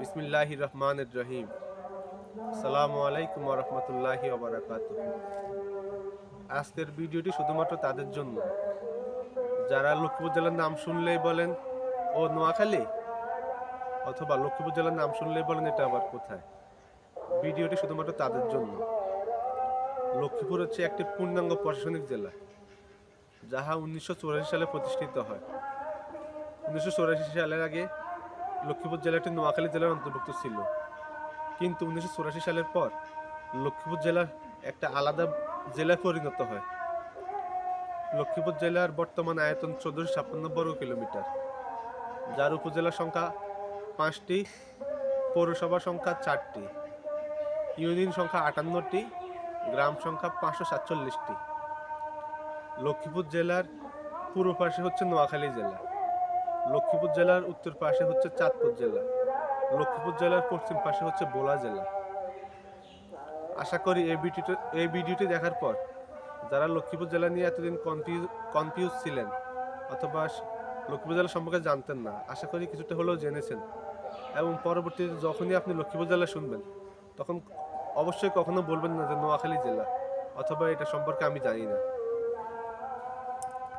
বিসমিল্লাহ রহমান রহিম সালামু আলাইকুম রহমতুল্লাহি ওবরাকাত আজকের ভিডিওটি শুধুমাত্র তাদের জন্য। যারা লক্ষ্মীপুর জেলার নাম শুনলেই বলেন, ও নোয়াখালী? অথবা লক্ষ্মীপুর জেলার নাম শুনলেই বলেন, এটা আবার কোথায়? ভিডিওটি শুধুমাত্র তাদের জন্য। লক্ষ্মীপুর হচ্ছে একটি পূর্ণাঙ্গ প্রশাসনিক জেলা, যাহা উনিশশো চুরাশি সালে প্রতিষ্ঠিত হয়। উনিশশো চুরাশি সালের আগে লক্ষ্মীপুর জেলাটি নোয়াখালী জেলার অন্তর্ভুক্ত ছিল। কিন্তু উনিশশো চুরাশি সালের পর লক্ষ্মীপুর জেলা একটা আলাদা জেলায় পরিণত হয়। লক্ষ্মীপুর জেলার বর্তমান আয়তন চোদ্দশো ছাপ্পান্ন বর্গ কিলোমিটার। যার উপজেলা সংখ্যা পাঁচটি, পৌরসভা সংখ্যা চারটি, ইউনিয়ন সংখ্যা আটান্নটি, গ্রাম সংখ্যা পাঁচশো সাতচল্লিশটি। লক্ষ্মীপুর জেলার পূর্ব পাশে হচ্ছে নোয়াখালী জেলা। লক্ষ্মীপুর জেলার উত্তর পাশে হচ্ছে চাঁদপুর জেলা। লক্ষ্মীপুর জেলার পশ্চিম পাশে হচ্ছে বোলা জেলা। আশা করি এই ভিডিওটি এই ভিডিওটি দেখার পর যারা লক্ষ্মীপুর জেলা নিয়ে এতদিন কনফিউজ কনফিউজ ছিলেন অথবা লক্ষ্মীপুর জেলা সম্পর্কে জানতেন না, আশা করি কিছুটা হলেও জেনেছেন। এবং পরবর্তীতে যখনই আপনি লক্ষ্মীপুর জেলা শুনবেন, তখন অবশ্যই কখনো বলবেন না যে নোয়াখালী জেলা, অথবা এটা সম্পর্কে আমি জানি না।